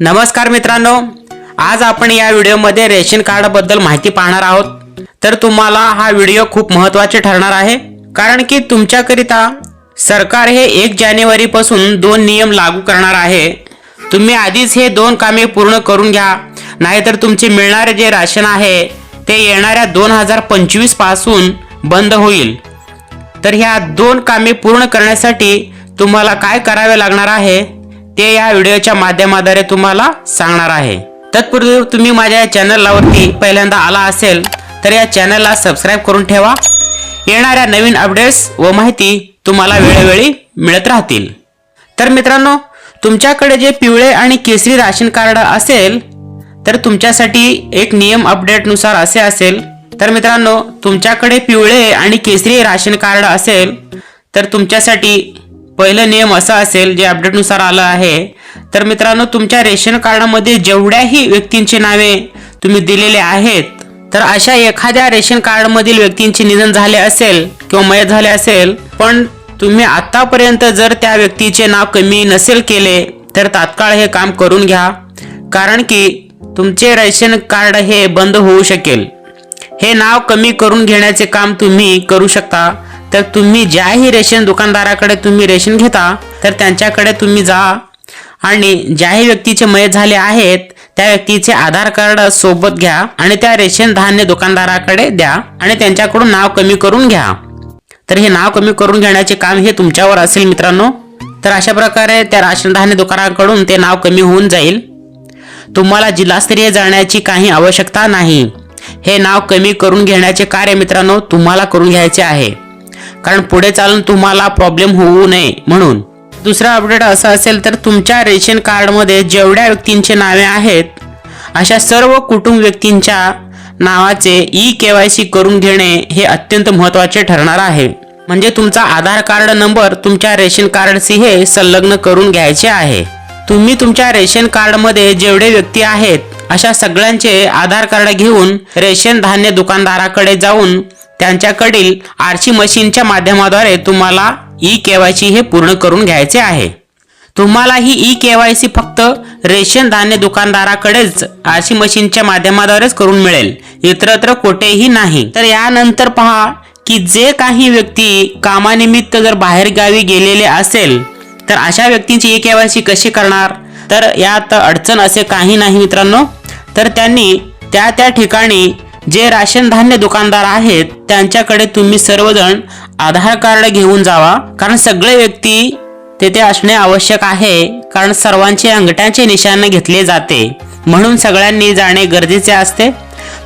नमस्कार मित्रांनो आज आपण या व्हिडिओमध्ये रेशन कार्डबद्दल माहिती पाहणार आहोत. तर तुम्हाला हा व्हिडिओ खूप महत्त्वाचे ठरणार आहे कारण की तुमच्याकरिता सरकार हे एक जानेवारी पासून दोन नियम लागू करणार आहे. तुम्ही आधीच हे दोन कामे पूर्ण करून घ्या नाहीतर तुमचे मिळणारे जे राशन आहे ते येणाऱ्या दोन हजार पंचवीसपासून बंद होईल. तर ह्या दोन कामे पूर्ण करण्यासाठी तुम्हाला काय करावे लागणार आहे? ते या व्हिडिओच्या माध्यमाद्वारे तुम्हाला सांगणार आहे. तत्पूर्वी तुम्ही माझ्या चॅनलला वरती पहिल्यांदा आला असेल तर या चॅनलला सबस्क्राईब करून ठेवा. येणाऱ्या नवीन अपडेट्स व माहिती तुम्हाला वेळोवेळी मिळत राहतील. तर मित्रांनो तुमच्याकडे जे पिवळे आणि केसरी राशन कार्ड असेल तर तुमच्यासाठी एक नियम अपडेटनुसार असे असेल. तर मित्रांनो तुमच्याकडे पिवळे आणि केसरी राशन कार्ड असेल तर तुमच्यासाठी पहिलं नियम असा असेल जे अपडेटनुसार आलं आहे. तर मित्रांनो तुमच्या रेशन कार्डामध्ये जेवढ्याही व्यक्तींची नावे तुम्ही दिलेले आहेत तर अशा एखाद्या रेशन कार्डमधील व्यक्तींचे निधन झाले असेल किंवा मयत झाले असेल पण तुम्ही आतापर्यंत जर त्या व्यक्तीचे नाव कमी नसेल केले तर तात्काळ हे काम करून घ्या. कारण की तुमचे रेशन कार्ड हे बंद होऊ शकेल. हे नाव कमी करून घेण्याचे काम तुम्ही करू शकता. तर तुम्ही ज्याही रेशन दुकानदाराकडे तुम्ही रेशन घेता तर त्यांच्याकडे तुम्ही जा. आणि ज्याही व्यक्तीचे मयत झाले आहेत त्या व्यक्तीचे आधार कार्ड सोबत घ्या आणि त्या रेशन धान्य दुकानदाराकडे द्या आणि त्यांच्याकडून नाव कमी करून घ्या. तर हे नाव कमी करून घेण्याचे काम हे तुमच्यावर असेल मित्रांनो. तर अशा प्रकारे त्या राशन धान्य दुकानाकडून ते नाव कमी होऊन जाईल. तुम्हाला जिल्हास्तरीय जाण्याची काही आवश्यकता नाही. हे नाव कमी करून घेण्याचे कार्य मित्रांनो तुम्हाला करून घ्यायचे आहे. कारण पुढे चालून तुम्हाला प्रॉब्लेम होऊ नये म्हणून. दुसरा अपडेट असं असेल तर तुमच्या रेशन कार्डमध्ये जेवढ्या व्यक्तींचे नावे आहेत अशा सर्व कुटुंब व्यक्तींच्या नावाचे ई के वाय सी करून घेणे हे अत्यंत महत्त्वाचे ठरणार आहे. म्हणजे तुमचा आधार कार्ड नंबर तुमच्या रेशन कार्डशी हे संलग्न करून घ्यायचे आहे. तुम्ही तुमच्या रेशन कार्डमध्ये जेवढे व्यक्ती आहेत अशा सगळ्यांचे आधार कार्ड घेऊन रेशन धान्य दुकानदाराकडे जाऊन त्यांच्याकडील आरसी मशीनच्या माध्यमाद्वारे तुम्हाला ई केवायसी हे पूर्ण करून घ्यायचे आहे. तुम्हाला ही ई केवायसी फक्त रेशन धान्य दुकानदाराकडेच आरशी मशीनच्या माध्यमाद्वारेच करून मिळेल इतरत्र कुठेही नाही. तर यानंतर पहा की जे काही व्यक्ती कामानिमित्त जर बाहेर गावी गेलेले असेल तर अशा व्यक्तींची ई केवायसी कशी करणार? तर यात अडचण असे काही नाही मित्रांनो. तर त्यांनी त्या त्या ठिकाणी जे राशन धान्य दुकानदार आहेत त्यांच्याकडे तुम्ही सर्वजण आधार कार्ड घेऊन जावा. कारण सगळे व्यक्ती तेथे असणे आवश्यक आहे. कारण सर्वांचे अंगठ्यांचे निशाण घेतले जाते. म्हणून सगळ्यांनी जाणे गरजेचे असते.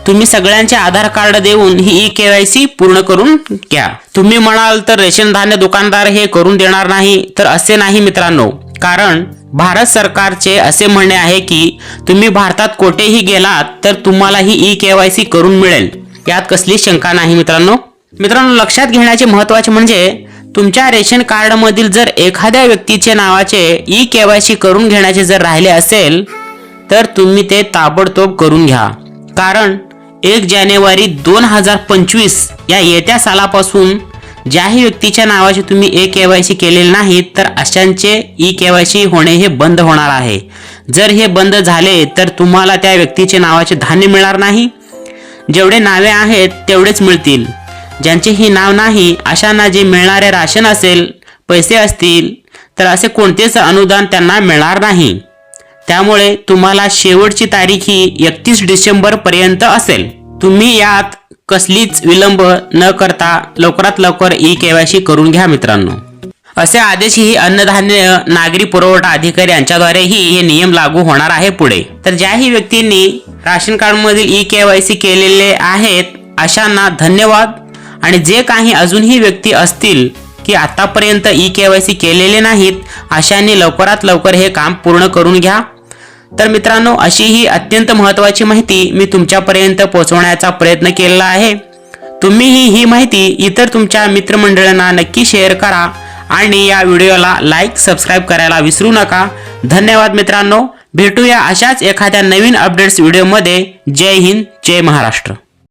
तुम्ही सगळ्यांचे आधार कार्ड देऊन ही ई केवायसी पूर्ण करून घ्या. तुम्ही म्हणाल तर रेशन धान्य दुकानदार हे करून देणार नाही. तर असे नाही मित्रांनो. कारण भारत सरकारचे असे म्हणणे आहे की तुम्ही भारतात कोठेही गेलात तर तुम्हाला ही ई सी करून मिळेल. यात कसली शंका नाही मित्रांनो. मित्रांनो लक्षात घेण्याचे महत्त्वाचे म्हणजे तुमच्या रेशन कार्डमधील जर एखाद्या व्यक्तीचे नावाचे ई के वाय सी करून घेण्याचे जर राहिले असेल तर तुम्ही ते ताबडतोब करून घ्या. कारण एक जानेवारी दोन हजार पंचवीस या येत्या सालापासून ज्याही व्यक्तीच्या नावाचे तुम्ही ए के वाय सी केलेले नाहीत तर अशांचे ई के वाय सी होणे हे बंद होणार आहे. जर हे बंद झाले तर तुम्हाला त्या व्यक्तीचे नावाचे धान्य मिळणार नाही. जेवढे नावे आहेत तेवढेच मिळतील. ज्यांचे ही नाव नाही अशांना जे मिळणारे राशन असेल पैसे असतील तर असे कोणतेच अनुदान त्यांना मिळणार नाही. त्यामुळे तुम्हाला शेवटची तारीख ही एकतीस डिसेंबर पर्यंत असेल. तुम्ही यात कसलीच विलंब न करता लवकरात लवकर ई केवायसी करून घ्या मित्रांनो. असे आदेशही अन्नधान्य नागरी पुरवठा अधिकारी यांच्याद्वारेही हे नियम लागू होणार आहे पुढे. तर ज्याही व्यक्तींनी राशन कार्डमधील ई केवायसी केलेले आहेत अशांना धन्यवाद. आणि जे काही अजूनही व्यक्ती असतील की आतापर्यंत ई केवायसी केलेले नाहीत अशांनी लवकरात लवकर हे काम पूर्ण करून घ्या. तर मित्रांनो अशी ही अत्यंत महत्त्वाची माहिती मी तुमच्यापर्यंत पोहोचवण्याचा प्रयत्न केलेला आहे. तुम्हीही ही माहिती इतर तुमच्या मित्रमंडळांना नक्की शेअर करा आणि या व्हिडिओला लाईक सबस्क्राईब करायला विसरू नका. धन्यवाद मित्रांनो. भेटूया अशाच एखाद्या नवीन अपडेट्स व्हिडिओमध्ये. जय हिंद जय महाराष्ट्र.